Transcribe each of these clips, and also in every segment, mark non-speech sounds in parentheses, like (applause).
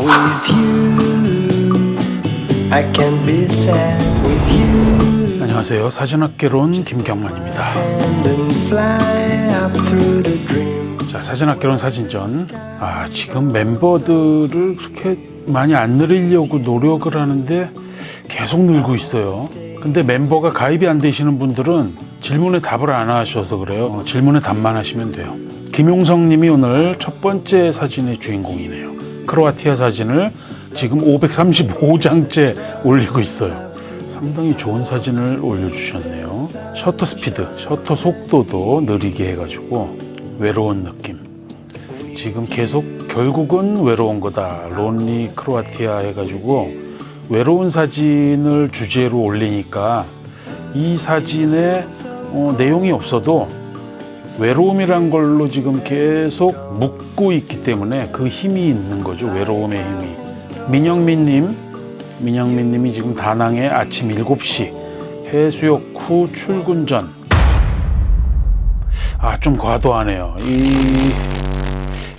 with you. I can be sad with you. 안녕하세요. 사진학개론 김경만입니다. And then fly up through the dream. 자, 사진학개론 사진전. 아, 지금 멤버들을 그렇게 많이 안 늘리려고 노력을 하는데 계속 늘고 있어요. 근데 멤버가 가입이 안 되시는 분들은 질문에 답을 안 하셔서 그래요. 어, 질문에 답만 하시면 돼요. 김용성 님이 오늘 첫 번째 사진의 주인공이네요. 크로아티아 사진을 지금 535장째 올리고 있어요. 상당히 좋은 사진을 올려주셨네요. 셔터 스피드, 셔터 속도도 느리게 해가지고 외로운 느낌. 지금 계속 결국은 외로운 거다. 론리 크로아티아 해가지고 외로운 사진을 주제로 올리니까 이 사진에 어, 내용이 없어도 외로움이란 걸로 지금 계속 묻고 있기 때문에 그 힘이 있는 거죠. 외로움의 힘이. 민영민님, 민영민님이 지금 다낭에 아침 7시 해수욕 후 출근 전. 아, 좀 과도하네요. 이,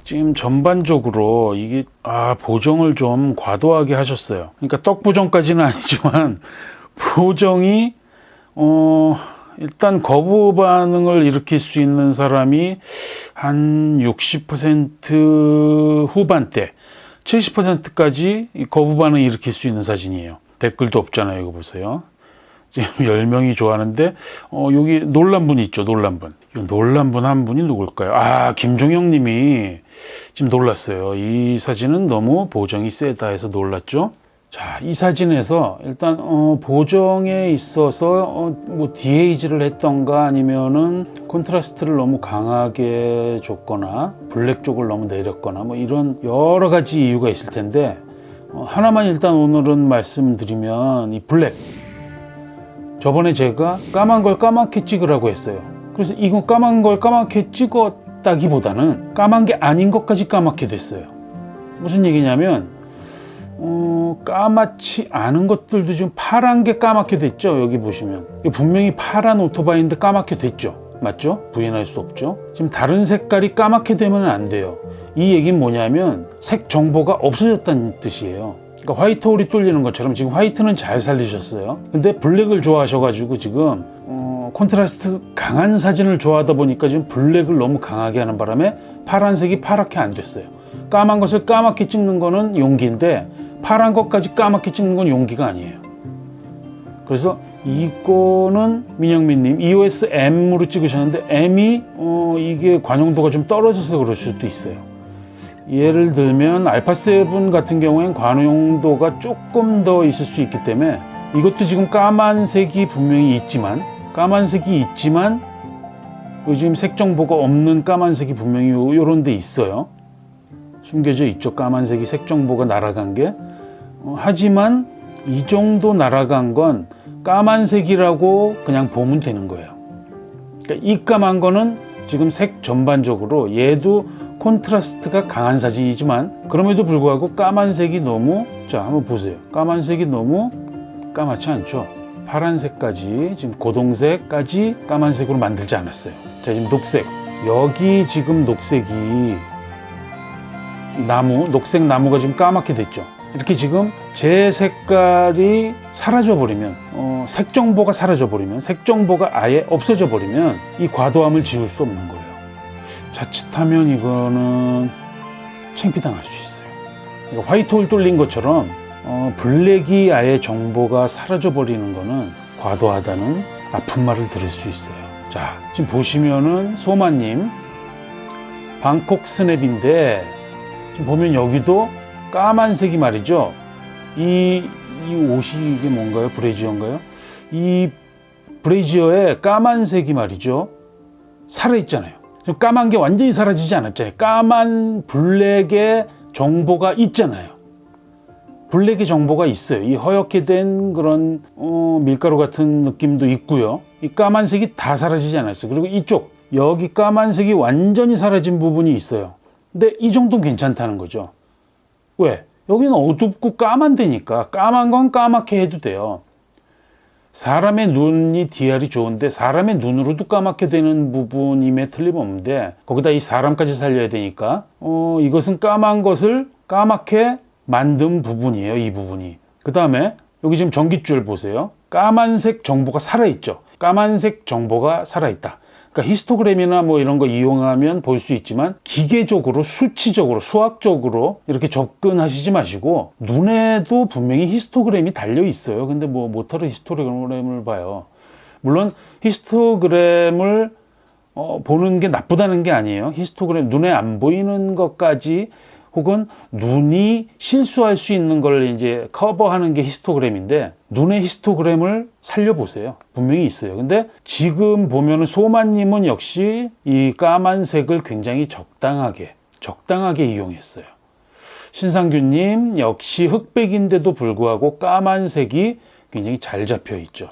지금 전반적으로 이게, 아, 보정을 좀 과도하게 하셨어요. 그러니까 떡 보정까지는 (laughs) 아니지만, 보정이, 어, 일단 거부 반응을 일으킬 수 있는 사람이 한 60% 후반대, 70%까지 거부 반응 일으킬 수 있는 사진이에요. 댓글도 없잖아요. 이거 보세요. 지금 (laughs) 10명이 좋아하는데, 어, 여기 놀란 분 있죠. 놀란 분. 이 놀란 분 한 분이 누굴까요? 아, 김종영 님이 지금 놀랐어요. 이 사진은 너무 보정이 세다 해서 놀랐죠. 자, 이 사진에서 일단 어, 보정에 있어서 어, 뭐 디에이지를 했던가 아니면은 콘트라스트를 너무 강하게 줬거나 블랙 쪽을 너무 내렸거나 뭐 이런 여러 가지 이유가 있을 텐데 어, 하나만 일단 오늘은 말씀드리면 이 블랙 저번에 제가 까만 걸 까맣게 찍으라고 했어요. 그래서 이건 까만 걸 까맣게 찍었다기보다는 까만 게 아닌 것까지 까맣게 됐어요. 무슨 얘기냐면 어, 까맣지 않은 것들도 지금 파란 게 까맣게 됐죠. 여기 보시면. 분명히 파란 오토바이인데 까맣게 됐죠. 맞죠? 부인할 수 없죠. 지금 다른 색깔이 까맣게 되면 안 돼요. 이 얘기는 뭐냐면 색 정보가 없어졌다는 뜻이에요. 그러니까 화이트 홀이 뚫리는 것처럼 지금 화이트는 잘 살리셨어요. 근데 블랙을 좋아하셔가지고 지금 어, 콘트라스트 강한 사진을 좋아하다 보니까 지금 블랙을 너무 강하게 하는 바람에 파란색이 파랗게 안 됐어요. 까만 것을 까맣게 찍는 거는 용기인데 파란 것까지 까맣게 찍는 건 용기가 아니에요. 그래서 이거는 민영민님 EOS M으로 찍으셨는데 M이 어, 이게 관용도가 좀 떨어져서 그럴 수도 있어요. 예를 들면 알파 7 같은 경우엔 관용도가 조금 더 있을 수 있기 때문에 이것도 지금 까만색이 분명히 있지만 까만색이 있지만 그 지금 색 정보가 없는 까만색이 분명히 요런 데 있어요. 숨겨져 있죠. 까만색이 색 정보가 날아간 게. 어, 하지만 이 정도 날아간 건 까만색이라고 그냥 보면 되는 거예요. 그러니까 이 까만 거는 지금 색 전반적으로 얘도 콘트라스트가 강한 사진이지만 그럼에도 불구하고 까만색이 너무 자 한번 보세요. 까만색이 너무 까맣지 않죠. 파란색까지 지금 고동색까지 까만색으로 만들지 않았어요. 자 지금 녹색 여기 지금 녹색이 나무 녹색 나무가 지금 까맣게 됐죠. 이렇게 지금 제 색깔이 사라져 버리면 어, 색 정보가 사라져 버리면 색 정보가 아예 없어져 버리면 이 과도함을 지울 수 없는 거예요. 자칫하면 이거는 창피당할 수 있어요. 그러니까 화이트홀 뚫린 것처럼 어, 블랙이 아예 정보가 사라져 버리는 거는 과도하다는 아픈 말을 들을 수 있어요. 자, 지금 보시면은 소마님 방콕 스냅인데 지금 보면 여기도 까만색이 말이죠. 이, 이 옷이 이게 뭔가요? 브레이지어인가요? 이 브레이지어에 까만색이 말이죠. 살아있잖아요. 지금 까만 게 완전히 사라지지 않았잖아요. 까만 블랙의 정보가 있잖아요. 블랙의 정보가 있어요. 이 허옇게 된 그런 어, 밀가루 같은 느낌도 있고요. 이 까만색이 다 사라지지 않았어요. 그리고 이쪽 여기 까만색이 완전히 사라진 부분이 있어요. 근데 이 정도는 괜찮다는 거죠. 왜? 여기는 어둡고 까만 데니까 까만 건 까맣게 해도 돼요. 사람의 눈이 DR이 좋은데 사람의 눈으로도 까맣게 되는 부분임에 틀림없는데 거기다 이 사람까지 살려야 되니까 어, 이것은 까만 것을 까맣게 만든 부분이에요. 이 부분이. 그 다음에 여기 지금 전깃줄 보세요. 까만색 정보가 살아있죠. 까만색 정보가 살아있다. 그러니까 히스토그램이나 뭐 이런 거 이용하면 볼 수 있지만 기계적으로 수치적으로 수학적으로 이렇게 접근하시지 마시고 눈에도 분명히 히스토그램이 달려 있어요. 근데 뭐 모터로 히스토그램을 봐요. 물론 히스토그램을 어, 보는 게 나쁘다는 게 아니에요. 히스토그램 눈에 안 보이는 것까지 혹은 눈이 실수할 수 있는 걸 이제 커버하는 게 히스토그램인데 눈의 히스토그램을 살려보세요. 분명히 있어요. 근데 지금 보면은 소마님은 역시 이 까만색을 굉장히 적당하게 적당하게 이용했어요. 신상규님 역시 흑백인데도 불구하고 까만색이 굉장히 잘 잡혀 있죠.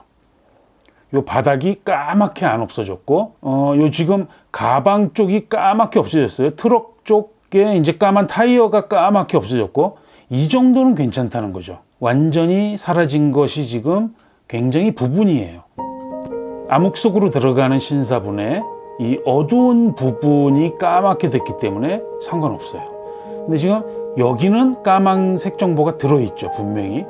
요 바닥이 까맣게 안 없어졌고, 어, 요 지금 가방 쪽이 까맣게 없어졌어요. 트럭 쪽 에 이제 까만 타이어가 까맣게 없어졌고, 이 정도는 괜찮다는 거죠. 완전히 사라진 것이 지금 굉장히 부분이에요. 암흑 속으로 들어가는 신사분의 이 어두운 부분이 까맣게 됐기 때문에 상관없어요. 근데 지금 여기는 까만색 정보가 들어있죠, 분명히.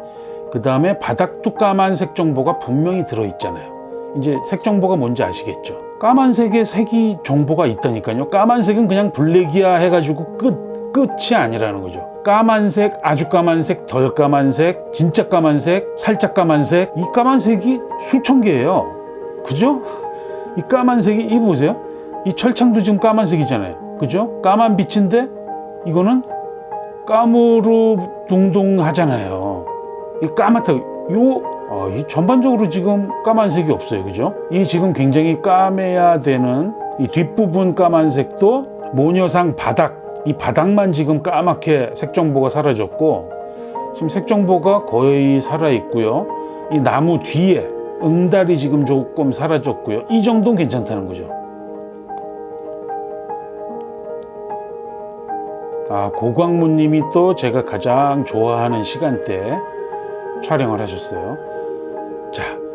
그 다음에 바닥도 까만색 정보가 분명히 들어있잖아요. 이제 색 정보가 뭔지 아시겠죠? 까만색의 색이 정보가 있다니까요. 까만색은 그냥 블랙이야 해가지고 끝, 끝이 아니라는 거죠. 까만색, 아주 까만색, 덜 까만색, 진짜 까만색, 살짝 까만색. 이 까만색이 수천 개예요. 그죠? 이 까만색이, 이 보세요. 이 철창도 지금 까만색이잖아요. 그죠? 까만 빛인데 이거는 까무르둥둥하잖아요. 이 까맣다. 요, 어, 이 전반적으로 지금 까만색이 없어요. 그죠? 이 지금 굉장히 까매야 되는 이 뒷부분 까만색도 모녀상 바닥, 이 바닥만 지금 까맣게 색 정보가 사라졌고, 지금 색 정보가 거의 살아있고요. 이 나무 뒤에 응달이 지금 조금 사라졌고요. 이 정도는 괜찮다는 거죠. 아, 고광무님이 또 제가 가장 좋아하는 시간대에 촬영을 하셨어요.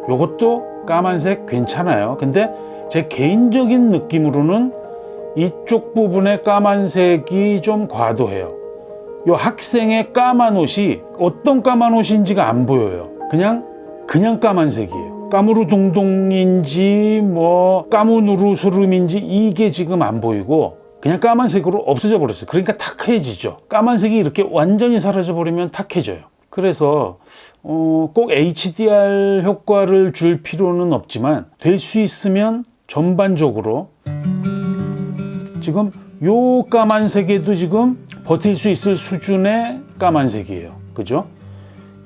자, 요것도 까만색 괜찮아요. 근데 제 개인적인 느낌으로는 이쪽 부분의 까만색이 좀 과도해요. 요 학생의 까만 옷이 어떤 까만 옷인지가 안 보여요. 그냥 그냥 까만색이에요. 까무르동동인지 뭐 까무누르수름인지 이게 지금 안 보이고 그냥 까만색으로 없어져 버렸어요. 그러니까 탁해지죠. 까만색이 이렇게 완전히 사라져 버리면 탁해져요. 그래서 어, 꼭 HDR 효과를 줄 필요는 없지만 될 수 있으면 전반적으로 지금 요 까만색에도 지금 버틸 수 있을 수준의 까만색이에요. 그죠?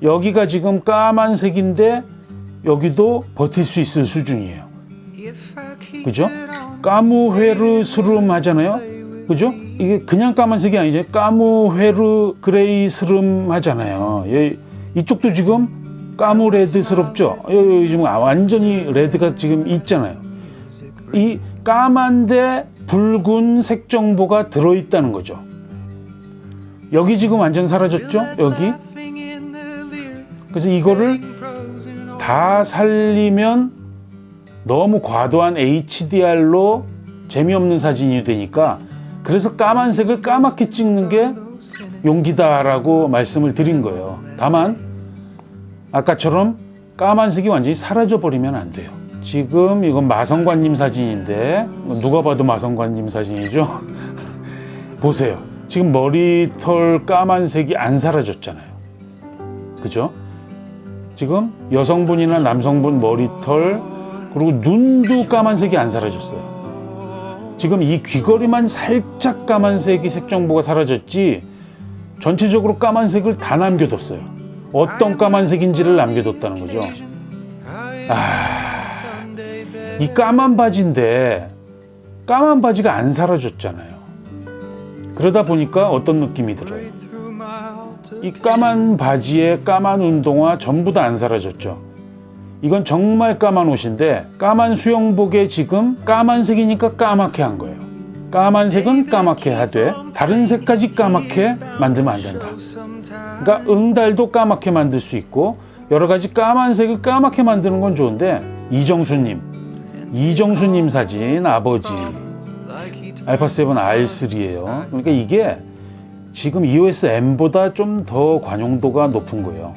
여기가 지금 까만색인데 여기도 버틸 수 있을 수준이에요. 그죠? 까무회르 스름 하잖아요. 그죠? 이게 그냥 까만색이 아니죠. 까무회르 그레이 스름 하잖아요. 예, 이쪽도 지금 까무 레드스럽죠. 여기 지금 완전히 레드가 지금 있잖아요. 이 까만데 붉은 색 정보가 들어있다는 거죠. 여기 지금 완전 사라졌죠? 여기. 그래서 이거를 다 살리면 너무 과도한 HDR로 재미없는 사진이 되니까 그래서 까만색을 까맣게 찍는 게 용기다라고 말씀을 드린 거예요. 다만 아까처럼 까만색이 완전히 사라져 버리면 안 돼요. 지금 이건 마성관님 사진인데 누가 봐도 마성관님 사진이죠. (laughs) 보세요. 지금 머리털 까만색이 안 사라졌잖아요. 그죠? 지금 여성분이나 남성분 머리털 그리고 눈도 까만색이 안 사라졌어요. 지금 이 귀걸이만 살짝 까만색이 색 정보가 사라졌지 전체적으로 까만색을 다 남겨뒀어요. 어떤 까만색인지를 남겨뒀다는 거죠. 아, 이 까만 바지인데 까만 바지가 안 사라졌잖아요. 그러다 보니까 어떤 느낌이 들어요? 이 까만 바지에 까만 운동화 전부 다 안 사라졌죠. 이건 정말 까만 옷인데 까만 수영복에 지금 까만색이니까 까맣게 한 거예요. 까만색은 까맣게 하되 다른 색까지 까맣게 만들면 안 된다. 그러니까 응달도 까맣게 만들 수 있고 여러 가지 까만색을 까맣게 만드는 건 좋은데 이정수님, 이정수님 사진 아버지 알파 7 R3예요. 그러니까 이게 지금 EOS M보다 좀 더 관용도가 높은 거예요.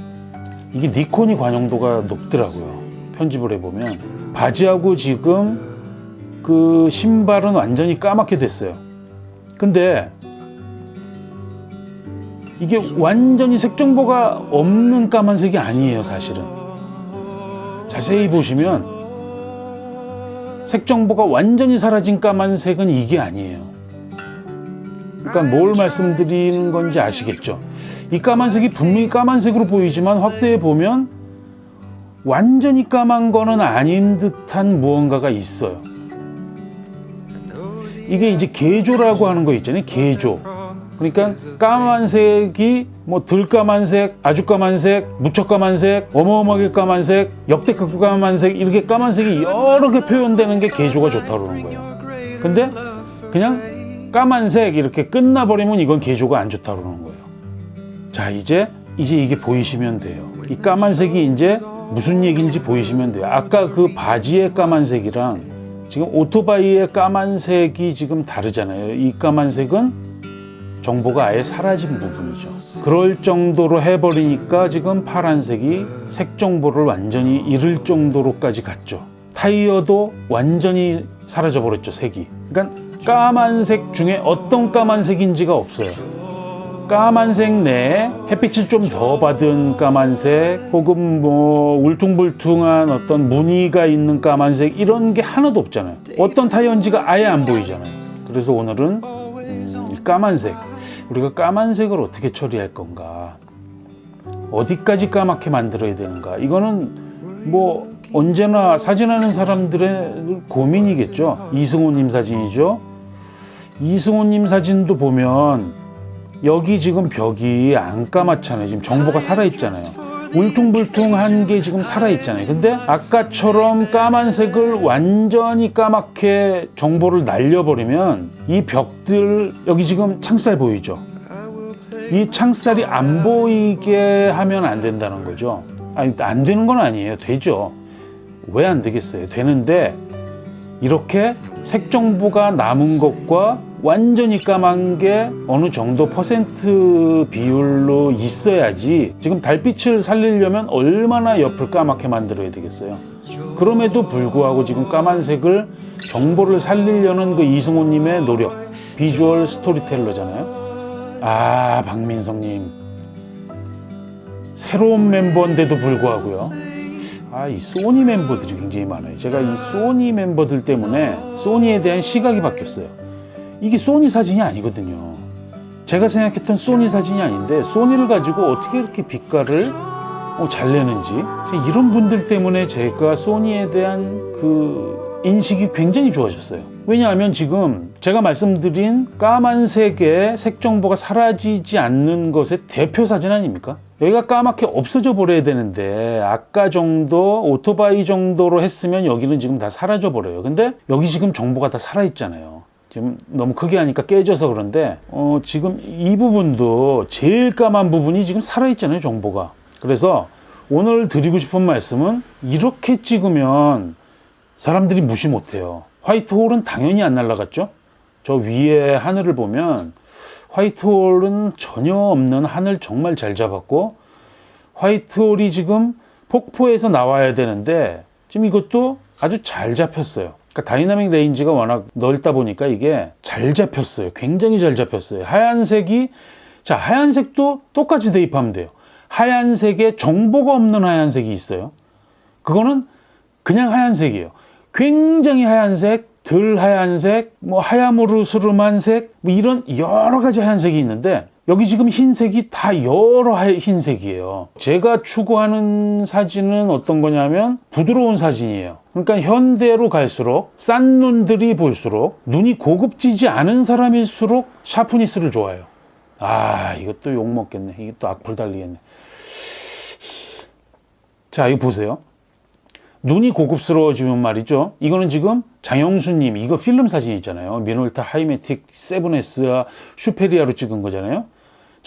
이게 니콘이 관용도가 높더라고요. 편집을 해보면 바지하고 지금 그 신발은 완전히 까맣게 됐어요. 근데 이게 완전히 색 정보가 없는 까만색이 아니에요, 사실은. 자세히 보시면 색 정보가 완전히 사라진 까만색은 이게 아니에요. 그러니까 뭘 말씀드리는 건지 아시겠죠? 이 까만색이 분명히 까만색으로 보이지만 확대해 보면 완전히 까만 거는 아닌 듯한 무언가가 있어요. 이게 이제 개조라고 하는 거 있잖아요. 개조. 그러니까 까만색이 뭐 들까만색, 아주 까만색, 무척 까만색, 어마어마하게 까만색, 역대급 까만색 이렇게 까만색이 여러 개 표현되는 게 개조가 좋다고 그러는 거예요. 근데 그냥 까만색 이렇게 끝나버리면 이건 개조가 안 좋다고 그러는 거예요. 자, 이제 이제 이게 보이시면 돼요. 이 까만색이 이제 무슨 얘기인지 보이시면 돼요. 아까 그 바지의 까만색이랑 지금 오토바이의 까만색이 지금 다르잖아요. 이 까만색은 정보가 아예 사라진 부분이죠. 그럴 정도로 해버리니까 지금 파란색이 색 정보를 완전히 잃을 정도로까지 갔죠. 타이어도 완전히 사라져 버렸죠, 색이. 그러니까 까만색 중에 어떤 까만색인지가 없어요. 까만색 내에 햇빛을 좀 더 받은 까만색 혹은 뭐 울퉁불퉁한 어떤 무늬가 있는 까만색 이런 게 하나도 없잖아요. 어떤 타이어인지가 아예 안 보이잖아요. 그래서 오늘은 음, 이 까만색 우리가 까만색을 어떻게 처리할 건가 어디까지 까맣게 만들어야 되는가 이거는 뭐 언제나 사진하는 사람들의 고민이겠죠. 이승호님 사진이죠. 이승호님 사진도 보면 여기 지금 벽이 안 까맣잖아요. 지금 정보가 살아있잖아요. 울퉁불퉁한 게 지금 살아있잖아요. 근데 아까처럼 까만색을 완전히 까맣게 정보를 날려버리면 이 벽들, 여기 지금 창살 보이죠? 이 창살이 안 보이게 하면 안 된다는 거죠. 아니, 안 되는 건 아니에요. 되죠. 왜 안 되겠어요? 되는데 이렇게 색 정보가 남은 것과 완전히 까만 게 어느 정도 퍼센트 비율로 있어야지 지금 달빛을 살리려면 얼마나 옆을 까맣게 만들어야 되겠어요. 그럼에도 불구하고 지금 까만색을 정보를 살리려는 그 이승호님의 노력, 비주얼 스토리텔러잖아요. 아, 박민성님. 새로운 멤버인데도 불구하고요. 아, 이 소니 멤버들이 굉장히 많아요. 제가 이 소니 멤버들 때문에 소니에 대한 시각이 바뀌었어요. 이게 소니 사진이 아니거든요. 제가 생각했던 소니 사진이 아닌데 소니를 가지고 어떻게 이렇게 빛깔을 어, 잘 내는지 이런 분들 때문에 제가 소니에 대한 그 인식이 굉장히 좋아졌어요. 왜냐하면 지금 제가 말씀드린 까만색의 색 정보가 사라지지 않는 것의 대표 사진 아닙니까? 여기가 까맣게 없어져 버려야 되는데 아까 정도 오토바이 정도로 했으면 여기는 지금 다 사라져 버려요. 근데 여기 지금 정보가 다 살아 있잖아요. 지금 너무 크게 하니까 깨져서 그런데 어, 지금 이 부분도 제일 까만 부분이 지금 살아 있잖아요. 정보가. 그래서 오늘 드리고 싶은 말씀은 이렇게 찍으면 사람들이 무시 못해요. 화이트홀은 당연히 안 날아갔죠. 저 위에 하늘을 보면 화이트홀은 전혀 없는 하늘 정말 잘 잡았고 화이트홀이 지금 폭포에서 나와야 되는데 지금 이것도 아주 잘 잡혔어요. 그러니까 다이나믹 레인지가 워낙 넓다 보니까 이게 잘 잡혔어요. 굉장히 잘 잡혔어요. 하얀색이 자 하얀색도 똑같이 대입하면 돼요. 하얀색에 정보가 없는 하얀색이 있어요. 그거는 그냥 하얀색이에요. 굉장히 하얀색, 덜 하얀색, 뭐 하야무르 스름한 색, 뭐 이런 여러 가지 하얀색이 있는데 여기 지금 흰색이 다 여러 하- 흰색이에요. 제가 추구하는 사진은 어떤 거냐면 부드러운 사진이에요. 그러니까 현대로 갈수록 싼 눈들이 볼수록 눈이 고급지지 않은 사람일수록 샤프니스를 좋아해요. 아, 이것도 욕 먹겠네. 이것도 악플 달리겠네. 자, 이거 보세요. 눈이 고급스러워지면 말이죠. 이거는 지금 장영수님 이거 필름 사진 있잖아요. 미놀타 하이메틱 7S와 슈페리아로 찍은 거잖아요.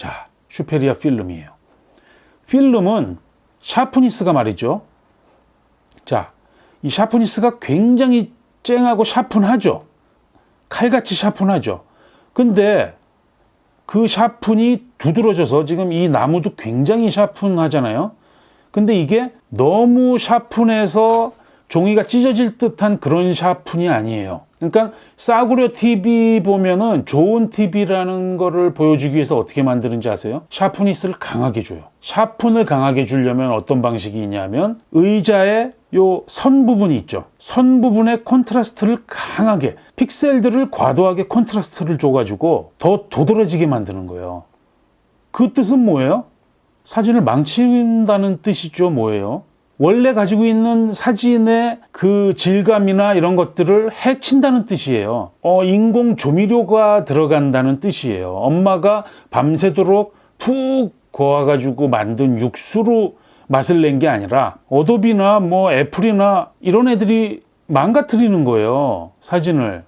자, 슈페리아 필름이에요. 필름은 샤프니스가 말이죠. 자, 이 샤프니스가 굉장히 쨍하고 샤픈하죠. 칼같이 샤픈하죠. 근데 그 샤픈이 두드러져서 지금 이 나무도 굉장히 샤픈하잖아요. 근데 이게 너무 샤픈해서 종이가 찢어질 듯한 그런 샤픈이 아니에요. 그러니까 싸구려 TV 보면은 좋은 TV라는 거를 보여주기 위해서 어떻게 만드는지 아세요? 샤프니스를 강하게 줘요. 샤픈을 강하게 주려면 어떤 방식이 있냐면 의자의 요 선 부분이 있죠. 선 부분의 콘트라스트를 강하게 픽셀들을 과도하게 콘트라스트를 줘가지고 더 도드라지게 만드는 거예요. 그 뜻은 뭐예요? 사진을 망친다는 뜻이죠. 뭐예요? 원래 가지고 있는 사진의 그 질감이나 이런 것들을 해친다는 뜻이에요. 어, 인공 조미료가 들어간다는 뜻이에요. 엄마가 밤새도록 푹 고아가지고 만든 육수로 맛을 낸 게 아니라 어도비나 뭐 애플이나 이런 애들이 망가뜨리는 거예요. 사진을.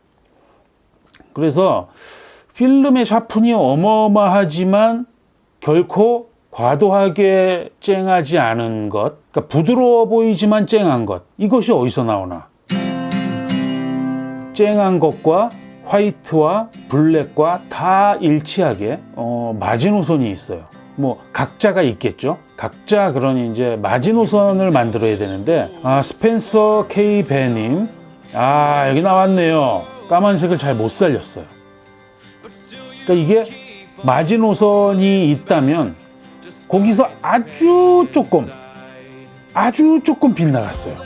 그래서 필름의 샤픈이 어마어마하지만 결코 과도하게 쨍하지 않은 것, 그러니까 부드러워 보이지만 쨍한 것, 이것이 어디서 나오나? 쨍한 것과 화이트와 블랙과 다 일치하게 어, 마지노선이 있어요. 뭐 각자가 있겠죠. 각자 그러니 이제 마지노선을 만들어야 되는데 아 스펜서 K 베님 아 여기 나왔네요. 까만색을 잘 못 살렸어요. 그러니까 이게 마지노선이 있다면 거기서 아주 조금 아주 조금 빗나갔어요.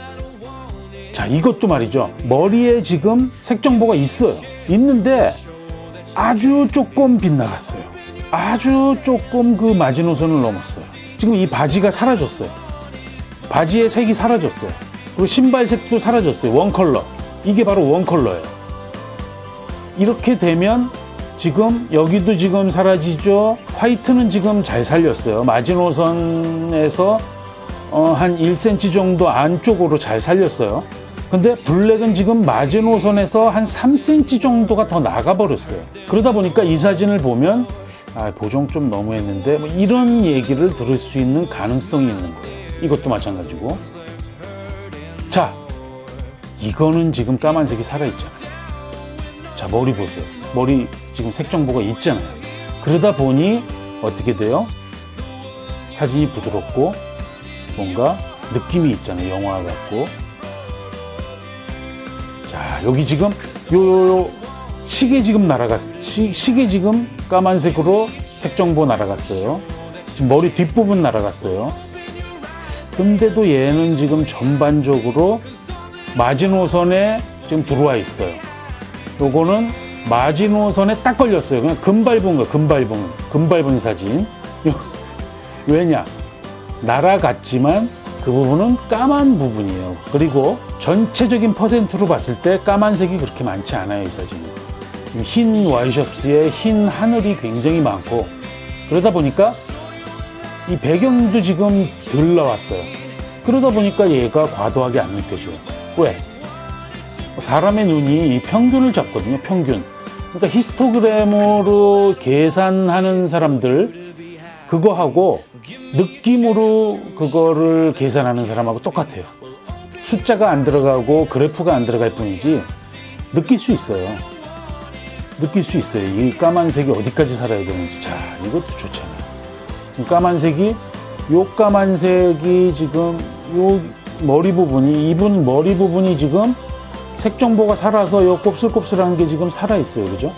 자 이것도 말이죠. 머리에 지금 색 정보가 있어요. 있는데 아주 조금 빗나갔어요. 아주 조금 그 마지노선을 넘었어요. 지금 이 바지가 사라졌어요. 바지의 색이 사라졌어요. 그리고 신발 색도 사라졌어요. 원 컬러. 이게 바로 원 컬러예요. 이렇게 되면 지금 여기도 지금 사라지죠. 화이트는 지금 잘 살렸어요. 마지노선에서 어, 한 1cm 정도 안쪽으로 잘 살렸어요. 근데 블랙은 지금 마지노선에서 한 3cm 정도가 더 나가버렸어요. 그러다 보니까 이 사진을 보면 아, 보정 좀 너무했는데 뭐 이런 얘기를 들을 수 있는 가능성이 있는 거예요. 이것도 마찬가지고. 자, 이거는 지금 까만색이 살아있잖아요. 자, 머리 보세요. 머리 지금 색 정보가 있잖아요. 그러다 보니 어떻게 돼요? 사진이 부드럽고 뭔가 느낌이 있잖아요. 영화 같고. 자, 여기 지금 요, 요, 요 시계 지금 날아갔, 시, 시계 지금 까만색으로 색 정보 날아갔어요. 지금 머리 뒷부분 날아갔어요. 근데도 얘는 지금 전반적으로 마지노선에 지금 들어와 있어요. 요거는 마지노선에 딱 걸렸어요. 그냥 금밟은 거, 금밟은, 금밟은 사진. (laughs) 왜냐? 날아갔지만 그 부분은 까만 부분이에요. 그리고 전체적인 퍼센트로 봤을 때 까만색이 그렇게 많지 않아요, 이. 지금 흰 와이셔츠에 흰 하늘이 굉장히 많고 그러다 보니까 이 배경도 지금 덜 나왔어요. 그러다 보니까 얘가 과도하게 안 느껴져요. 왜? 사람의 눈이 이 평균을 잡거든요, 평균. 그러니까 히스토그램으로 계산하는 사람들, 그거하고 느낌으로 그거를 계산하는 사람하고 똑같아요. 숫자가 안 들어가고 그래프가 안 들어갈 뿐이지 느낄 수 있어요. 느낄 수 있어요. 이 까만색이 어디까지 살아야 되는지. 자, 이것도 좋잖아요. 지금 까만색이, 요 까만색이 지금 요 머리 부분이, 이분 머리 부분이 지금 색 정보가 살아서 요 곱슬곱슬한 게 지금 살아있어요. 그죠?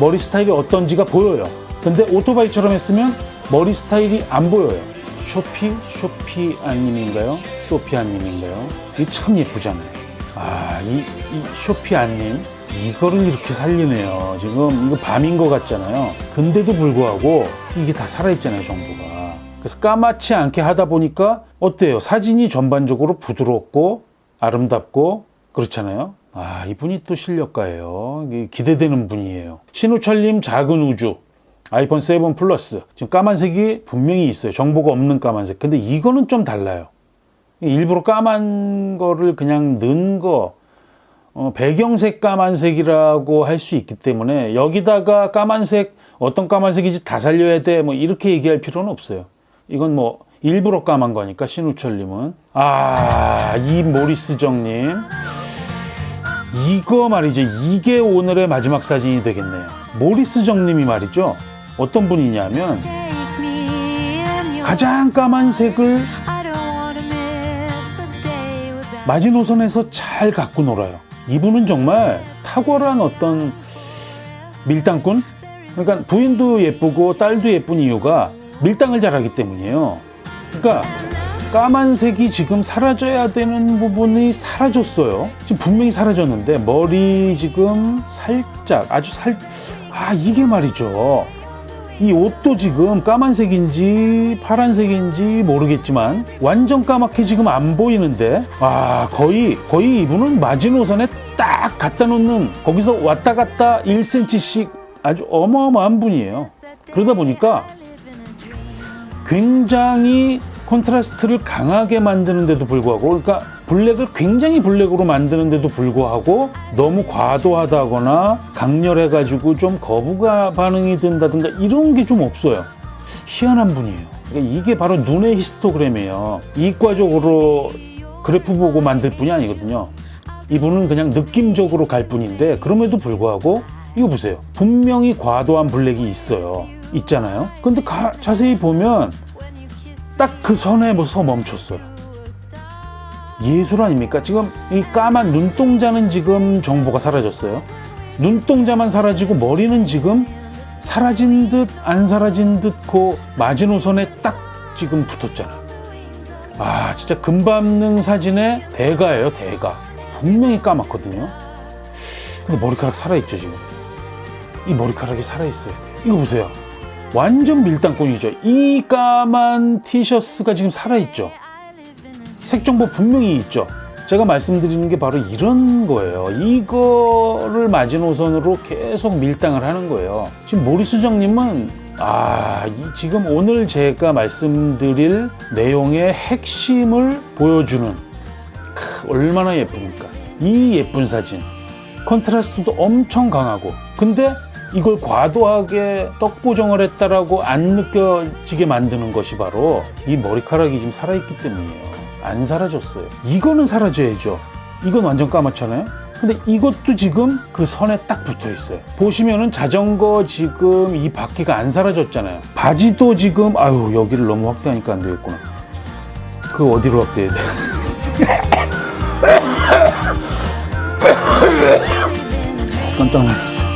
머리 스타일이 어떤지가 보여요. 근데 오토바이처럼 했으면 머리 스타일이 안 보여요. 쇼피? 쇼피 아님인가요? 소피 아님인가요? 이 참 예쁘잖아요. 아, 이, 이 쇼피 아님. 이거를 이렇게 살리네요. 지금 이거 밤인 것 같잖아요. 근데도 불구하고 이게 다 살아있잖아요, 정보가. 그래서 까맣지 않게 하다 보니까 어때요? 사진이 전반적으로 부드럽고 아름답고 그렇잖아요. 아, 이분이 또 실력가예요. 기대되는 분이에요. 신우철님 작은 우주. 아이폰 7 플러스. 지금 까만색이 분명히 있어요. 정보가 없는 까만색. 근데 이거는 좀 달라요. 일부러 까만 거를 그냥 넣은 거, 어, 배경색 까만색이라고 할 수 있기 때문에 여기다가 까만색, 어떤 까만색이지 다 살려야 돼. 뭐 이렇게 얘기할 필요는 없어요. 이건 뭐 일부러 까만 거니까, 신우철님은. 아, 이 모리스 정님. 이거 말이죠. 이게 오늘의 마지막 사진이 되겠네요. 모리스 정님이 말이죠. 어떤 분이냐면 가장 까만 색을 I don't wanna miss a day without 마지노선에서 잘 갖고 놀아요. 이분은 정말 탁월한 어떤 밀당꾼? 그러니까 부인도 예쁘고 딸도 예쁜 이유가 밀당을 잘하기 때문이에요. 그러니까 까만색이 지금 사라져야 되는 부분이 사라졌어요. 지금 분명히 사라졌는데 머리 지금 살짝 아주 살, 아 이게 말이죠. 이 옷도 지금 까만색인지 파란색인지 모르겠지만 완전 까맣게 지금 안 보이는데 아 거의 거의 이분은 마지노선에 딱 갖다 놓는 거기서 왔다 갔다 1cm씩 아주 어마어마한 분이에요. 그러다 보니까 굉장히 콘트라스트를 강하게 만드는데도 불구하고 그러니까 블랙을 굉장히 블랙으로 만드는데도 불구하고 너무 과도하다거나 강렬해 가지고 좀 거부가 반응이 든다든가 이런 게 좀 없어요. 희한한 분이에요. 그러니까 이게 바로 눈의 히스토그램이에요. 이과적으로 그래프 보고 만들 분이 아니거든요. 이분은 그냥 느낌적으로 갈 뿐인데 그럼에도 불구하고 이거 보세요. 분명히 과도한 블랙이 있어요. 있잖아요. 근데 가- 자세히 보면 딱 그 선에서 멈췄어요. 예술 아닙니까? 지금 이 까만 눈동자는 지금 정보가 사라졌어요. 눈동자만 사라지고 머리는 지금 사라진 듯 안 사라진 듯고 마지노선에 딱 지금 붙었잖아요. 아 진짜 금밤능 사진의 대가예요 대가. 분명히 까맣거든요. 근데 머리카락 살아있죠 지금. 이 머리카락이 살아있어요. 이거 보세요. 완전 밀당꾼이죠. 이 까만 티셔츠가 지금 살아있죠. 색 정보 분명히 있죠. 제가 말씀드리는 게 바로 이런 거예요. 이거를 마지노선으로 계속 밀당을 하는 거예요. 지금 모리수정님은 아, 이 지금 오늘 제가 말씀드릴 내용의 핵심을 보여주는 크, 얼마나 예쁩니까? 이 예쁜 사진. 컨트라스트도 엄청 강하고. 근데 이걸 과도하게 떡 보정을 했다라고 안 느껴지게 만드는 것이 바로 이 머리카락이 지금 살아있기 때문이에요. 안 사라졌어요. 이거는 사라져야죠. 이건 완전 까맣잖아요. 근데 이것도 지금 그 선에 딱 붙어 있어요. 보시면은 자전거 지금 이 바퀴가 안 사라졌잖아요. 바지도 지금 아유 여기를 너무 확대하니까 안 되겠구나. 그 어디로 확대해야 돼? (laughs) 깜짝 놀랐어.